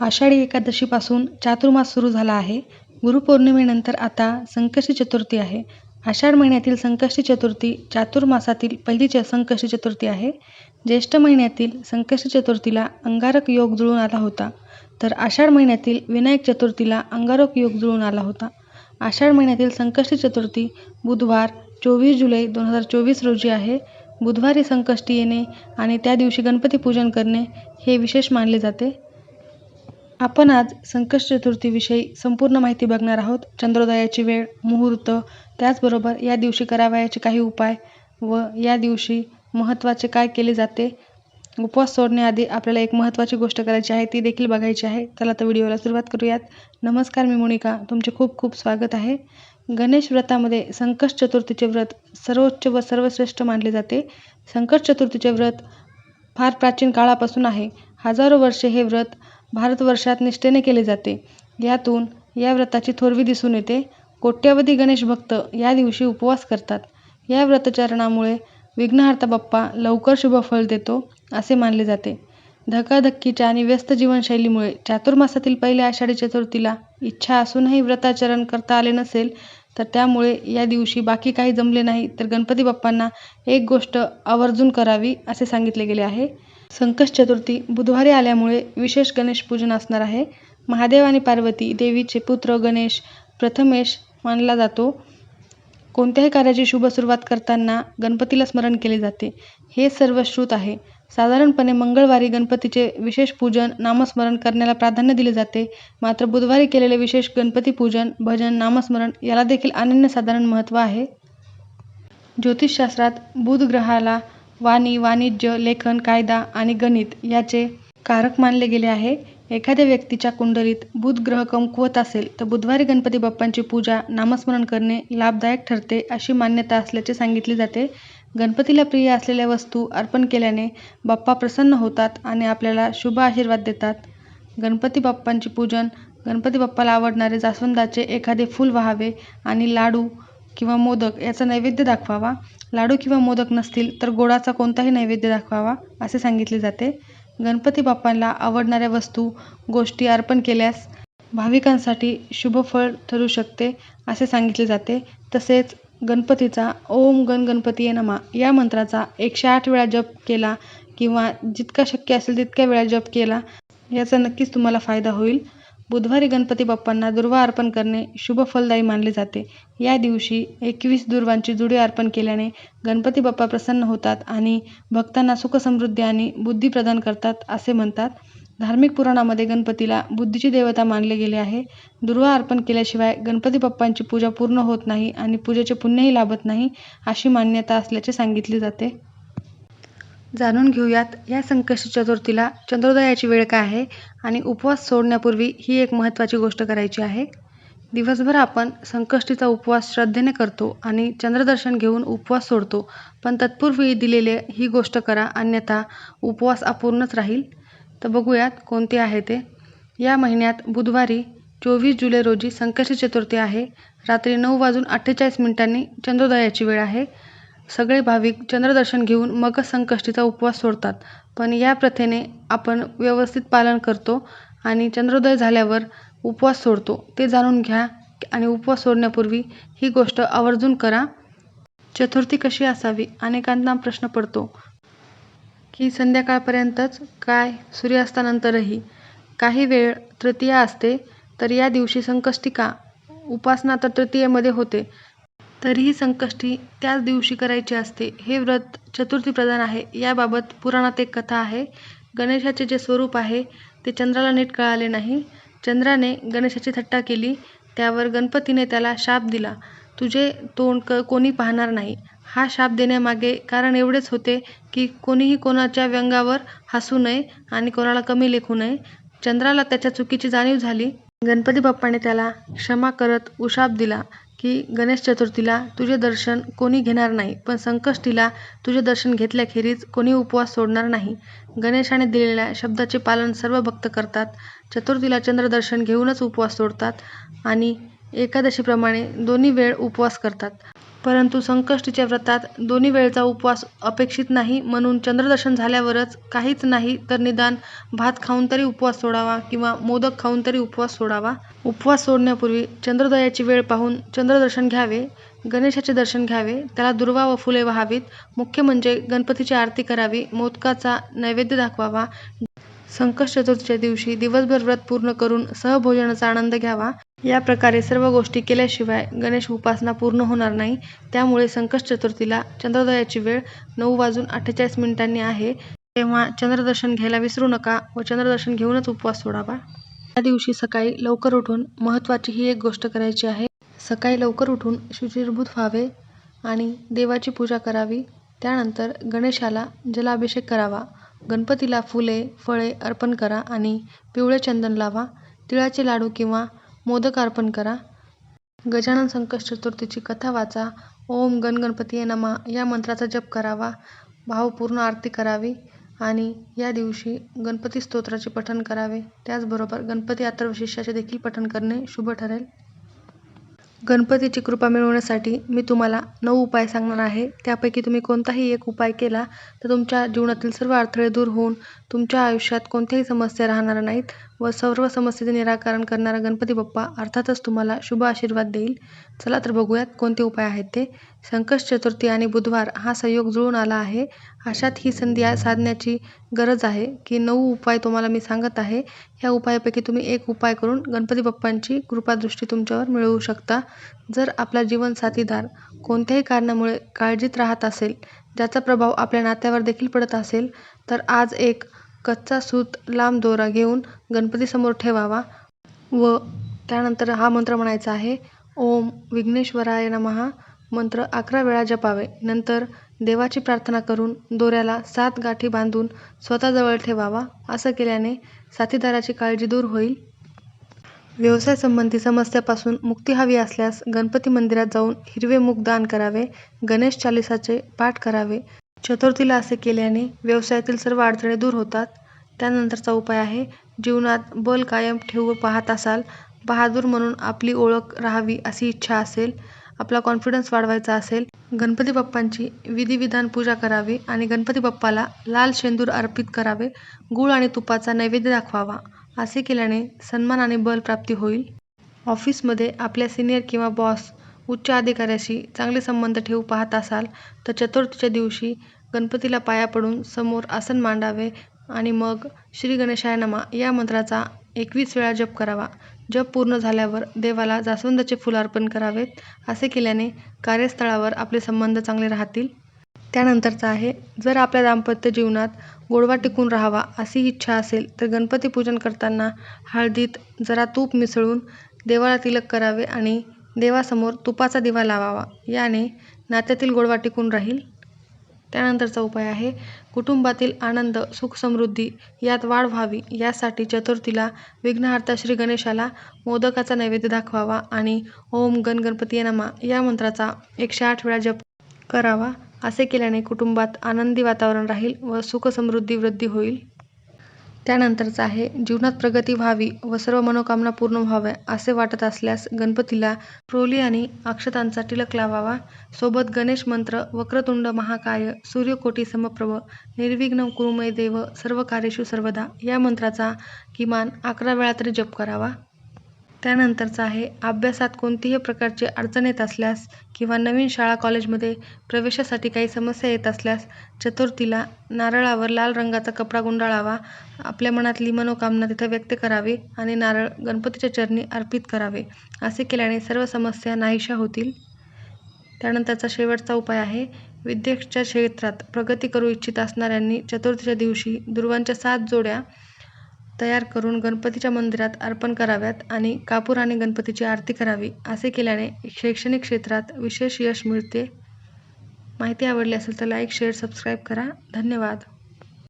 आषाढी एकादशीपासून चातुर्मास सुरू झाला आहे. गुरुपौर्णिमेनंतर आता संकष्टी चतुर्थी आहे. आषाढ महिन्यातील संकष्टी चतुर्थी चातुर्मासातील पहिली च संकष्टी चतुर्थी आहे. ज्येष्ठ महिन्यातील संकष्टी चतुर्थीला अंगारक योग जुळून आला होता. तर आषाढ महिन्यातील विनायक चतुर्थीला अंगारक योग जुळून आला होता. आषाढ महिन्यातील संकष्टी चतुर्थी बुधवार चोवीस जुलै दोन हजार चोवीस रोजी आहे. बुधवारी संकष्टी येणे आणि त्या दिवशी गणपती पूजन करणे हे विशेष मानले जाते. आपण आज संकष्ट चतुर्थीविषयी संपूर्ण माहिती बघणार आहोत. चंद्रोदयाची वेळ मुहूर्त त्याचबरोबर या दिवशी करावयाचे काही उपाय व या दिवशी महत्त्वाचे काय केले जाते उपवास सोडण्याआधी आपल्याला एक महत्त्वाची गोष्ट करायची आहे ती देखील बघायची आहे. चला तर व्हिडिओला सुरुवात करूयात. नमस्कार मी मोनिका. तुमचे खूप खूप स्वागत आहे. गणेश व्रतामध्ये संकष्ट चतुर्थीचे व्रत सर्वोच्च व सर्वश्रेष्ठ मानले जाते. संकष्ट चतुर्थीचे व्रत फार प्राचीन काळापासून आहे. हजारो वर्षे हे व्रत भारतवर्षात निष्ठेने केले जाते. यातून या व्रताची थोरवी दिसून येते. कोट्यवधी गणेश भक्त या दिवशी उपवास करतात. या व्रतचरणामुळे विघ्नहर्ता बाप्पा लवकर शुभफळ देतो असे मानले जाते. धकाधक्कीच्या आणि व्यस्त जीवनशैलीमुळे चातुर्मासातील पहिल्या आषाढी चतुर्थीला इच्छा असूनही व्रताचरण करता आले नसेल तर त्यामुळे या दिवशी बाकी काही जमले नाही तर गणपती बाप्पांना एक गोष्ट आवर्जून करावी असे सांगितले गेले आहे. संकष्ट चतुर्थी बुधवारी आल्यामुळे विशेष गणेश पूजन असणार आहे. महादेव आणि पार्वती देवीचे पुत्र गणेश प्रथमेश मानला जातो. कोणत्याही कार्याची शुभ सुरुवात करताना गणपतीला स्मरण केले जाते. हे सर्व श्रुत आहे. साधारणपणे मंगळवारी गणपतीचे विशेष पूजन नामस्मरण करण्याला प्राधान्य दिले जाते. मात्र बुधवारी केलेले विशेष गणपती पूजन भजन नामस्मरण याला देखील अनन्यसाधारण महत्त्व आहे. ज्योतिषशास्त्रात बुध ग्रहाला वाणी वाणिज्य लेखन कायदा आणि गणित याचे कारक मानले गेले आहे. एखाद्या व्यक्तीच्या कुंडलीत बुध ग्रह कमकुवत असेल तर बुधवारी गणपती बाप्पांची पूजा नामस्मरण करणे लाभदायक ठरते अशी मान्यता असल्याचे सांगितले जाते. गणपतीला प्रिय असलेल्या वस्तू अर्पण केल्याने बाप्पा प्रसन्न होतात आणि आपल्याला शुभ आशीर्वाद देतात. गणपती बाप्पांचे पूजन गणपती बाप्पाला आवडणारे जास्वंदाचे एखादे फूल व्हावे आणि लाडू किंवा मोदक याचा नैवेद्य दाखवावा. लाडू किंवा मोदक नसतील तर गोडाचा कोणताही नैवेद्य दाखवावा असे सांगितले जाते. गणपती बाप्पांना आवडणाऱ्या वस्तू गोष्टी अर्पण केल्यास भाविकांसाठी शुभफळ ठरू शकते असे सांगितले जाते. तसेच गणपतीचा ओम गण गणपती नमा या मंत्राचा एकशे आठ वेळा जप केला किंवा जितका शक्य असेल तितक्या वेळा जप केला याचा नक्कीच तुम्हाला फायदा होईल. बुधवारी गणपती बाप्पांना दुर्वा अर्पण करणे शुभ फलदायी मानले जाते. या दिवशी एकवीस दुर्वांची जुडी अर्पण केल्याने गणपती बाप्पा प्रसन्न होतात आणि भक्तांना सुखसमृद्धी आणि बुद्धी प्रदान करतात असे म्हणतात. धार्मिक पुराणामध्ये गणपतीला बुद्धीची देवता मानले गेले आहे. दुर्वा अर्पण केल्याशिवाय गणपती बाप्पांची पूजा पूर्ण होत नाही आणि पूजेचे पुण्यही लाभत नाही अशी मान्यता असल्याचे सांगितले जाते. जाणून घेऊयात या संकष्टी चतुर्थीला चंद्रोदयाची वेळ काय आहे आणि उपवास सोडण्यापूर्वी ही एक महत्त्वाची गोष्ट करायची आहे. दिवसभर आपण संकष्टीचा उपवास श्रद्धेने करतो आणि चंद्रदर्शन घेऊन उपवास सोडतो पण तत्पूर्वी दिलेले ही गोष्ट करा अन्यथा उपवास अपूर्णच राहील. तर बघूयात कोणते आहे ते. या महिन्यात बुधवारी चोवीस जुलै रोजी संकष्टी चतुर्थी आहे. रात्री नऊ वाजून अठ्ठेचाळीस मिनिटांनी चंद्रोदयाची वेळ आहे. सगळे भाविक चंद्रदर्शन घेऊन मग संकष्टीचा उपवास सोडतात. पण या प्रथेने आपण व्यवस्थित पालन करतो आणि चंद्रोदय झाल्यावर उपवास सोडतो. ते जाणून घ्या आणि उपवास सोडण्यापूर्वी ही गोष्ट आवर्जून करा. चतुर्थी कशी असावी? अनेकांना प्रश्न पडतो की संध्याकाळपर्यंतच काय सूर्यास्तानंतरही? काही वेळ तृतीया असते तर या दिवशी संकष्टिका उपासना तर तृतीयेमध्ये होते. तरीही संकष्टी त्याच दिवशी करायची असते. हे व्रत चतुर्थी प्रधान आहे. याबाबत पुराणात एक कथा आहे. गणेशाचे जे स्वरूप आहे ते चंद्राला नीट कळाले नाही. चंद्राने गणेशाची थट्टा केली. त्यावर गणपतीने त्याला शाप दिला. तुझे तोंड क कोणी पाहणार नाही. हा शाप देण्यामागे कारण एवढेच होते की कोणीही कोणाच्या व्यंगावर हसू नये आणि कोणाला कमी लेखू नये. चंद्राला त्याच्या चुकीची जाणीव झाली. गणपती बाप्पाने त्याला क्षमा करत उशाप दिला. की गणेश चतुर्थीला तुझे दर्शन कोणी घेणार नाही पण संकष्टीला तुझे दर्शन घेतल्याखेरीज कोणी उपवास सोडणार नाही. गणेशाने दिलेल्या शब्दाचे पालन सर्व भक्त करतात. चतुर्थीला चंद्रदर्शन घेऊनच उपवास सोडतात आणि एकादशीप्रमाणे दोन्ही वेळ उपवास करतात. परंतु संकष्टीच्या व्रतात दोन्ही वेळचा उपवास अपेक्षित नाही म्हणून चंद्रदर्शन झाल्यावरच काहीच नाही तर निदान भात खाऊन तरी उपवास सोडावा किंवा मोदक खाऊन तरी उपवास सोडावा. उपवास सोडण्यापूर्वी चंद्रोदयाची वेळ पाहून चंद्रदर्शन घ्यावे. गणेशाचे दर्शन घ्यावे. त्याला दुर्वा व फुले वाहावीत. मुख्य म्हणजे गणपतीची आरती करावी. मोदकाचा नैवेद्य दाखवावा. संकष्ट चतुर्थीच्या दिवशी दिवसभर व्रत पूर्ण करून सहभोजनाचा आनंद घ्यावा. या प्रकारे सर्व गोष्टी केल्याशिवाय गणेश उपासना पूर्ण होणार नाही. त्यामुळे संकष्ट चतुर्थीला चंद्रोदयाची वेळ नऊ वाजून अठ्ठेचाळीस मिनिटांनी आहे तेव्हा चंद्रदर्शन घ्यायला विसरू नका व चंद्रदर्शन घेऊनच उपवास सोडावा. या दिवशी सकाळी लवकर उठून महत्त्वाची ही एक गोष्ट करायची आहे. सकाळी लवकर उठून शुचिर्भूत व्हावे आणि देवाची पूजा करावी. त्यानंतर गणेशाला जलाभिषेक करावा. गणपतीला फुले, फळे अर्पण करा आणि पिवळे चंदन लावा. तिळाचे लाडू किंवा मोदक अर्पण करा. गजानन संकष्ट चतुर्थीची कथा वाचा. ओम गण गणपतये नमा या मंत्राचा जप करावा. भावपूर्ण आरती करावी आणि या दिवशी गणपती स्तोत्राचे पठण करावे. त्याचबरोबर गणपती अथर्वशीर्षाचे देखील पठण करणे शुभ ठरेल. गणपतीची कृपा मिळवण्यासाठी मी तुम्हाला नऊ उपाय सांगणार आहे. त्यापैकी तुम्ही कोणताही एक उपाय केला तर तुमच्या जीवनातील सर्व अडथळे दूर होऊन तुमच्या आयुष्यात कोणत्याही समस्या राहणार नाहीत व सर्व समस्येचे निराकरण करणारा गणपती बाप्पा अर्थातच तुम्हाला शुभ आशीर्वाद देईल. चला तर बघूयात कोणते उपाय आहेत ते. संकष्ट चतुर्थी आणि बुधवार हा संयोग जुळून आला आहे. अशात ही संधी साधण्याची गरज आहे की नऊ उपाय तुम्हाला मी सांगत आहे. ह्या उपायापैकी तुम्ही एक उपाय करून गणपती बाप्पांची कृपादृष्टी तुमच्यावर मिळवू शकता. जर आपला जीवनसाथीदार कोणत्याही कारणामुळे काळजीत राहत असेल, ज्याचा प्रभाव आपल्या नात्यावर देखील पडत असेल तर आज एक कच्चा सूत लांब दोरा घेऊन गणपतीसमोर ठेवावा व त्यानंतर हा मंत्र म्हणायचा आहे. ओम विघ्नेश्वराय नमः मंत्र अकरा वेळा जपावे. नंतर देवाची प्रार्थना करून दोऱ्याला सात गाठी बांधून स्वतःजवळ ठेवावा. असं केल्याने साथीदाराची काळजी दूर होईल. व्यवसाय संबंधी समस्यापासून मुक्ती हवी असल्यास गणपती मंदिरात जाऊन हिरवे मूग दान करावे. गणेश चालीसाचे पाठ करावे. चतुर्थीला असे केल्याने व्यवसायातील सर्व अडथळे दूर होतात. त्यानंतरचा उपाय आहे. जीवनात बल कायम ठेवू पाहत असाल, बहादूर म्हणून आपली ओळख राहावी अशी इच्छा असेल, आपला कॉन्फिडन्स वाढवायचा असेल, गणपती बाप्पांची विधी-विधान पूजा करावी आणि गणपती बाप्पाला लाल शेंदूर अर्पित करावे. गूळ आणि तुपाचा नैवेद्य दाखवावा. असे केल्याने सन्मान आणि बल प्राप्ती होईल. ऑफिसमध्ये आपल्या सिनियर किंवा बॉस, उच्च अधिकाऱ्याशी चांगले संबंध ठेवू पाहत असाल तर चतुर्थीच्या दिवशी गणपतीला पाया पडून समोर आसन मांडावे आणि मग श्री गणेशाय नमः या मंत्राचा एकवीस वेळा जप करावा. जप पूर्ण झाल्यावर देवाला जास्वंदाचे फूल अर्पण करावेत. असे केल्याने कार्यस्थळावर आपले संबंध चांगले राहतील. त्यानंतरचा आहे. जर आपल्या दाम्पत्य जीवनात गोडवा टिकून राहावा अशी इच्छा असेल तर गणपती पूजन करताना हळदीत जरा तूप मिसळून देवाला तिलक करावे आणि देवासमोर तुपाचा दिवा लावावा. याने नात्यातील गोडवा टिकून राहील. त्यानंतरचा उपाय आहे. कुटुंबातील आनंद, सुख-समृद्धी यात वाढ व्हावी यासाठी चतुर्थीला विघ्नहर्ता श्री गणेशाला मोदकाचा नैवेद्य दाखवावा आणि ओम गण गणपती नमा या मंत्राचा एकशे आठ वेळा जप करावा. असे केल्याने कुटुंबात आनंदी वातावरण राहील व सुख-समृद्धी वृद्धी होईल. त्यानंतरचं आहे. जीवनात प्रगती व्हावी व सर्व मनोकामना पूर्ण व्हाव्या असे वाटत असल्यास गणपतीला प्रोली आणि अक्षतांचा टिलक लावावा. सोबत गणेश मंत्र वक्रतुंड महाकाय सूर्यकोटी समप्रभ निर्विघ्नं कुरुमय देव देव सर्वकार्येषु सर्वदा या मंत्राचा किमान अकरा वेळा तरी जप करावा. त्यानंतरचा आहे. अभ्यासात कोणतीही प्रकारची अडचण येत असल्यास किंवा नवीन शाळा-कॉलेजमध्ये प्रवेशासाठी काही समस्या येत असल्यास चतुर्थीला नारळावर लाल रंगाचा कपडा गुंडाळावा. आपल्या मनातली मनोकामना तिथे व्यक्त करावी आणि नारळ गणपतीच्या चरणी अर्पित करावे. असे केल्याने सर्व समस्या नाहीशा होतील. त्यानंतरचा शेवटचा उपाय आहे. विद्येच्या क्षेत्रात प्रगती करू इच्छित असणाऱ्यांनी चतुर्थीच्या दिवशी दुर्वांच्या सात जोड्या तयार करून गणपतीच्या मंदिरात अर्पण कराव्यात आणि कापूराने गणपतीची आरती करावी. असे केल्याने शैक्षणिक क्षेत्रात विशेष यश मिळते. माहिती आवडली असेल तर लाईक, शेअर, सबस्क्राईब करा. धन्यवाद.